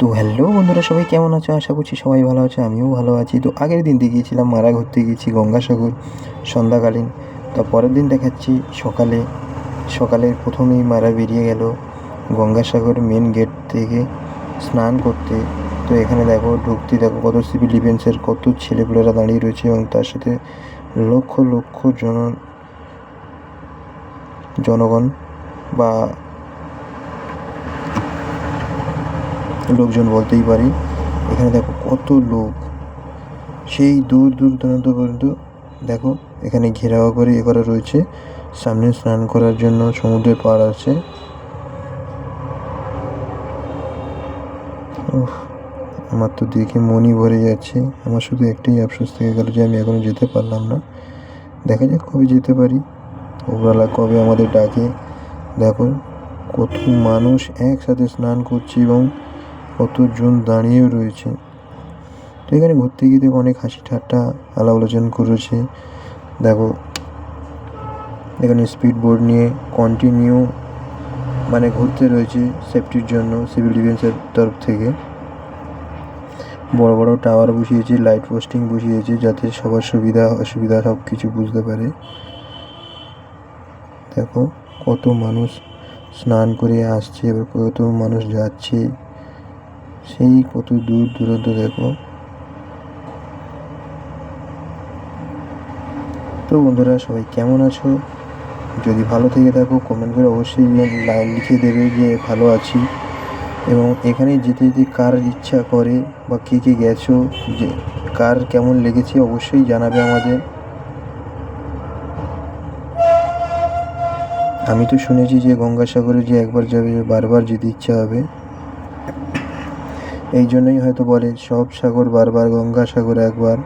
তো হ্যালো বন্ধুরা, সবাই কেমন আছো? আশা করছি সবাই ভালো আছে, আমিও ভালো আছি। তো আগের দিন দিয়ে গিয়েছিলাম মারা ঘুরতে গিয়েছি গঙ্গাসাগর সন্ধ্যাকালীন। তো পরের দিন দেখাচ্ছি সকালে সকালে প্রথমেই মারা বেরিয়ে গেল গঙ্গাসাগর মেন গেট থেকে স্নান করতে। তো এখানে দেখো, ঢুকতে দেখো কত সিভিল ডিফেন্সের কত ছেলেপুলেরা দাঁড়িয়ে রয়েছে এবং তার সাথে লক্ষ লক্ষ জন, জনগণ বা লোকজন বলতেই পারি। এখানে দেখো কত লোক। সেই দূর দূর দূরান্ত পর্যন্ত দেখো এখানে ঘেরাও করে এ করা রয়েছে। সামনে স্নান করার জন্য সমুদ্রের পাড় আছে। আমার তো দেখে মনই ভরে যাচ্ছে। আমার শুধু একটাই আফসোস থেকে গেল যে আমি এখনও যেতে পারলাম না। দেখা যাক কবে যেতে পারি। ওপরওয়ালা কবে আমাদের ডাকে। দেখো কত মানুষ একসাথে স্নান করছে এবং কতজন দাঁড়িয়েও রয়েছে। তো এখানে ঘুরতে গিয়ে দেখো অনেক হাসি ঠাট্টা আলাপ আলোচনা করেছে। দেখো, এখানে স্পিড বোর্ড নিয়ে কন্টিনিউ মানে ঘুরতে রয়েছে সেফটির জন্য সিভিল ডিফেন্সের তরফ থেকে। বড় বড় টাওয়ার বসিয়েছে লাইট পোস্টিং বসিয়েছে, যাতে সবার সুবিধা, অসুবিধা সব কিছু বুঝতে পারে। দেখো, কত মানুষ স্নান করে আসছে, এবার কত মানুষ যাচ্ছে। সেই কত দূর দূরান্ত দেখো। তো বন্ধুরা, সবাই কেমন আছো? যদি ভালো থেকে থাকো কমেন্ট করে অবশ্যই লাইন লিখে দেবে যে ভালো আছি। এবং এখানে যেতে যেতে কার ইচ্ছা করে বা কে কে গেছো, যে কার কেমন লেগেছে অবশ্যই জানাবে আমাদের। আমি তো শুনেছি যে গঙ্গাসাগরে যে একবার যাবে, বারবার যেতে ইচ্ছা হবে। এই জন্যই হয়তো বলে, সব সাগর বারবার গঙ্গা সাগর একবার।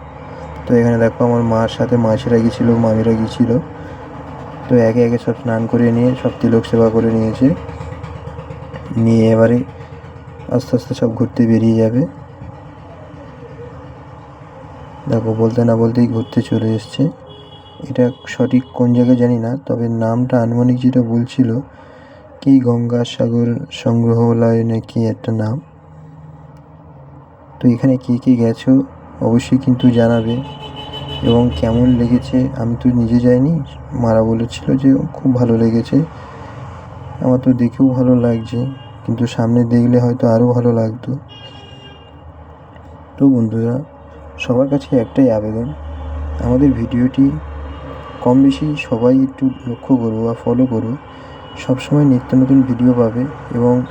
তো এখানে দেখো আমার মার সাথে মাসিরা গিয়েছিল, মামিরা গিয়েছিল। তো একে একে সব স্নান করে নিয়ে, সব তিলক সেবা করে নিয়েছে। নিয়ে এবারে আস্তে আস্তে সব ঘুরতে বেরিয়ে যাবে। দেখো, বলতে না বলতেই ঘুরতে চলে এসছে। এটা সঠিক কোন জায়গায় জানি না, তবে নামটা আনুমানিক যেটা বলছিল, কি গঙ্গাসাগর সংগ্রহালয় নাকি একটা নাম। তো এখানে কে কে গেছো? অবশ্যই কিন্তু জানাবে। এবং কেমন লেগেছে আমি তো নিজে যাইনি। মারা বলেছিল যে খুব ভালো লেগেছে। আমার তো দেখেও ভালো লাগছে। কিন্তু সামনে দেখলে হয়তো আরও ভালো লাগতো। তো বন্ধুরা, সবার কাছে একটাই আবেদন। আমাদের ভিডিওটি কম বেশি সবাই একটু লক্ষ্য করো বা ফলো করো। সবসময় নিত্য নতুন ভিডিও পাবে এবং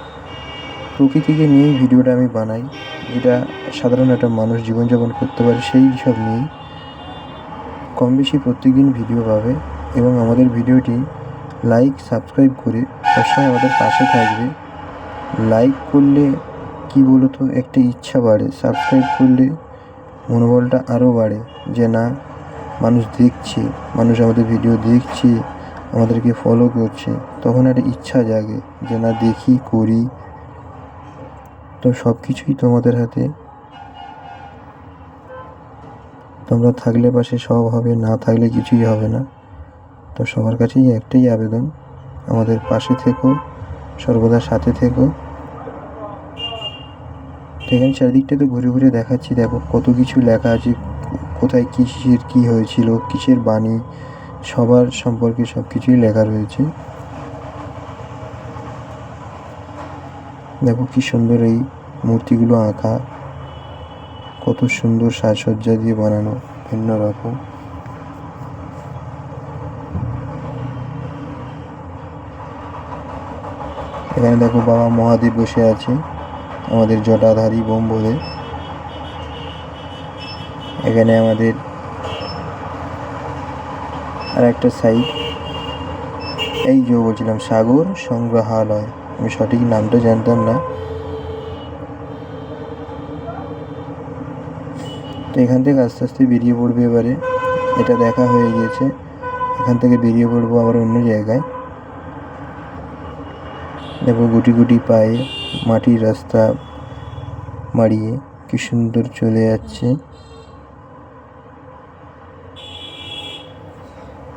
প্রকৃতিকে নিয়েই ভিডিওটা আমি বানাই। যেটা সাধারণ একটা মানুষ জীবনযাপন করতে পারে, সেই সব নিয়েই কম বেশি প্রত্যেক দিন ভিডিও পাবে এবং আমাদের ভিডিওটি লাইক সাবস্ক্রাইব করে সবসময় আমাদের পাশে থাকবে। লাইক করলে কি বলতো? একটা ইচ্ছা বাড়ে সাবস্ক্রাইব করলে মনোবলটা আরও বাড়ে যে না, মানুষ দেখছে, মানুষ আমাদের ভিডিও দেখছে, আমাদেরকে ফলো করছে, তখন একটা ইচ্ছা জাগে যে না, দেখি, করি তো সব কিছুই তোমাদের হাতে। তোমরা থাকলে পাশে সব হবে, না থাকলে কিছুই হবে না। তো সবার কাছেই একটাই আবেদন, আমাদের পাশে থেকো, সর্বদা সাথে থেকো। এখানে চারিদিকটা তো ঘুরে ঘুরে দেখাচ্ছি, দেখো কত কিছু লেখা আছে, কোথায় কিসের কী হয়েছিল, কিসের বাণী, সবার সম্পর্কে সব কিছুই লেখা রয়েছে। দেখো কি সুন্দর এই মূর্তিগুলো আঁকা। কত সুন্দর সাজসজ্জা দিয়ে বানানো, ভিন্ন রকম। এখানে দেখো বাবা মহাদেব বসে আছে, আমাদের জটাধারী বোম্বদের এখানে আমাদের আর একটা সাইড এই যে বলছিলাম, সাগর সংগ্রহালয়। আমি সঠিক নামটা জানতাম না। তো এখান থেকে আস্তে আস্তে বেরিয়ে পড়বে এবারে। এটা দেখা হয়ে গিয়েছে। এখান থেকে বেরিয়ে পড়ব আবার অন্য জায়গায়। দেখো গুটি গুটি পায়ে মাটির রাস্তা মারিয়ে কি সুন্দর চলে যাচ্ছে।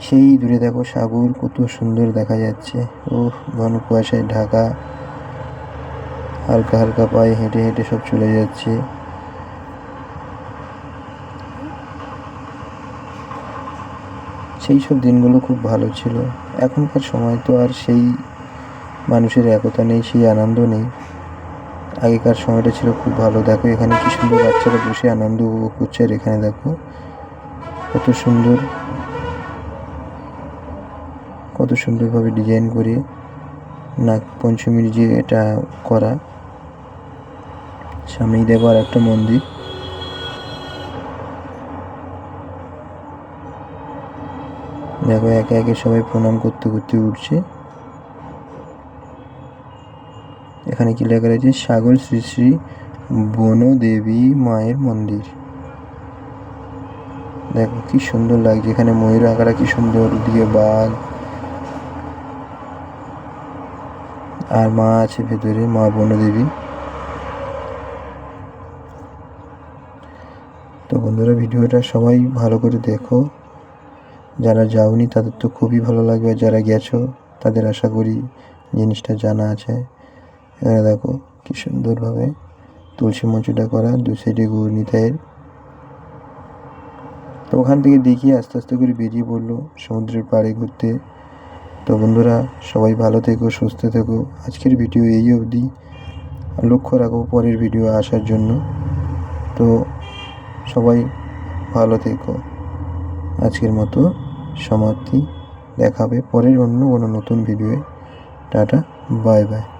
সেই দূরে দেখো সাগর, কত সুন্দর দেখা যাচ্ছে। ও ঘন কুয়াশায় ঢাকা। হালকা হালকা পায়ে হেঁটে হেঁটে সব চলে যাচ্ছে। সেই সব দিনগুলো খুব ভালো ছিল। এখনকার সময় তো আর সেই মানুষের একতা নেই, সেই আনন্দ নেই। আগেকার সময়টা ছিল খুব ভালো। দেখো এখানে কি সুন্দর বাচ্চারা বসে আনন্দ উপভোগ করছে আর এখানে দেখো কত সুন্দর। কত সুন্দরভাবে ডিজাইন করে নাগ পঞ্চমীর যে এটা করা। সামনেই দেখো আর একটা মন্দির। দেখো একে একে সবাই প্রণাম করতে করতে উঠছে। এখানে কি লেখা রয়েছে? সাগর শ্রী শ্রী বনদেবী মায়ের মন্দির। দেখো কি সুন্দর লাগছে। এখানে ময়ূর আঁকাটা কি সুন্দর দিয়ে বাঘ। আর মা আছে ভেতরে, মা বনদেবী। তো বন্ধুরা, ভিডিওটা সবাই ভালো করে দেখো। যারা যাওনি, তাদের তো খুবই ভালো লাগবে। যারা গেছো, তাদের আশা করি জিনিসটা জানা আছে। এখানে দেখো, কি সুন্দরভাবে তুলসী মঞ্চটা করা, দু সাইডে গৌরনীতায়ের তো ওখান থেকে দেখি, আস্তে আস্তে করে বেরিয়ে পড়ল সমুদ্রের পাড়ে ঘুরতে। তো বন্ধুরা, সবাই ভালো থেকো, সুস্থ থেকো। আজকের ভিডিও এই অবধি। লক্ষ্য রাখো পরের ভিডিও আসার জন্য। তো সবাই ভালো থেকো। আজকের মতো সমাপ্তি। দেখাবে পরের অন্য কোনো নতুন ভিডিওয়ে। Tata, bye bye.